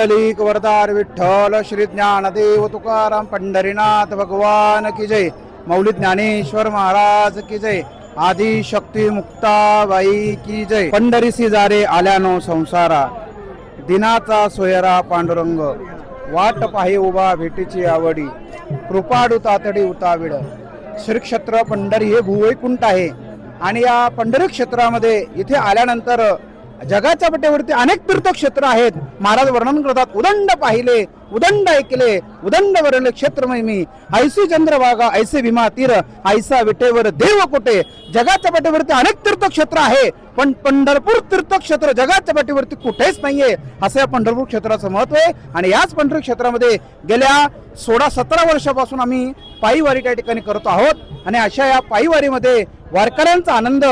पुंडलिक वरदार विठ्ठल श्री ज्ञानदेव तुकाराम पंढरीनाथ भगवान की जय. मौली ज्ञानेश्वर महाराज की जय. आदि शक्ती मुक्ताबाई की जय. पंढरीसी जारे आल्यानो संसारा. दिनाचा सोयरा पांडुरंग. वाट पाही उभा भेटीची आवडी. कृपाडू तातडी उताविड. श्रीक्षेत्र पंढरी हे भूवैकुंठ आहे. आणि या पंढरी क्षेत्रामध्ये इथे आल्यानंतर जगाच्या पट्ट्यावरती अनेक तीर्थक्षेत्र आहेत. महाराज वर्णन करतात उदंड पाहिले. उदंड ऐकले उदंड वरले क्षेत्र मी ऐसी चंद्रभागा ऐसे भीमा तीर ऐसा विटेवर देव कोटे जगाच्या पाठीवरती अनेक तीर्थक्षेत्र आहे पण पंढरपूर तीर्थक्षेत्र जगाच्या पाठीवरती कुठेच नाहीये असं या पंढरपूर क्षेत्राचं महत्त्व आहे आणि याच पंढरपूर क्षेत्रामध्ये गेल्या सोळा सतरा वर्षापासून आम्ही पायीवारी त्या ठिकाणी करत आहोत आणि अशा या पायीवारीमध्ये वारकऱ्यांचा आनंद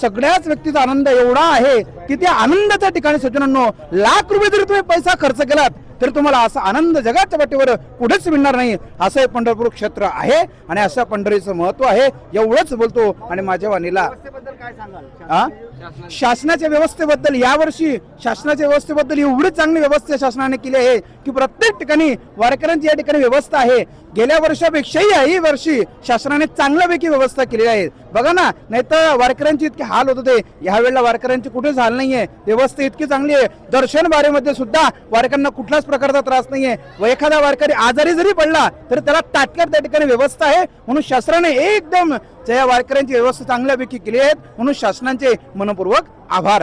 सगळ्याच व्यक्तीचा आनंद एवढा आहे की त्या आनंदाच्या ठिकाणी सज्जनांनो लाख रुपये जरी तुम्ही पैसा खर्च केलात तर तुम्हाला असा आनंद जगाच्या पाठीवर कुठेच मिळणार नाही. असं हे पंढरपूर क्षेत्र आहे आणि असं पंढरीचं महत्त्व आहे एवढंच बोलतो. आणि माझ्या वाणीला हा? शासनाच्या व्यवस्थेबद्दल यावर्षी शासनाच्या व्यवस्थेबद्दल एवढी चांगली व्यवस्था शासनाने केली आहे की प्रत्येक ठिकाणी वारकऱ्यांची या ठिकाणी व्यवस्था आहे. गेल्या वर्षापेक्षाही याही वर्षी शासनाने चांगल्यापैकी व्यवस्था केली आहे. बघा ना नाहीतर वारकऱ्यांचे इतके हाल होत होते. यावेळेला वारकऱ्यांची कुठेच हाल नाहीये. व्यवस्था इतकी चांगली आहे. दर्शन बारेमध्ये सुद्धा वारकऱ्यांना कुठल्याच प्रकारचा त्रास नाहीये. व एखादा वारकरी आजारी जरी पडला तरी त्याला तात्काळ त्या ठिकाणी व्यवस्था आहे. म्हणून शासनाने एकदम त्या वारकऱ्यांची व्यवस्था चांगल्यापैकी केली आहे म्हणून शासनाचे मनपूर्वक आभार.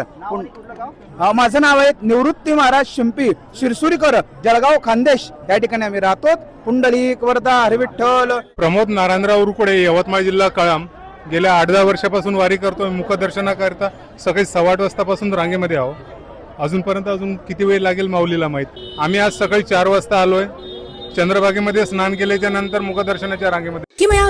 माझं नाव आहे निवृत्ती महाराज शिंपी शिरसुरीकर जळगाव खानदेश. या ठिकाणी आम्ही राहतो पुंडलिक वर्धा हरिविठ्ठल. प्रमोद नारायणराव उरुकडे यवतमाळ जिल्हा कळाम. गेल्या आठ दहा वर्षापासून वारी करतोय मुखदर्शनाकरता सकाळी सव्वा आठ वाजतापासून रांगेमध्ये आहो. अजूनपर्यंत अजून किती वेळ लागेल माऊलीला माहीत? आम्ही आज सकाळी चार वाजता आलोय. चंद्रभागेमध्ये स्नान केल्याच्यानंतर मुखदर्शनाच्या रांगेमध्ये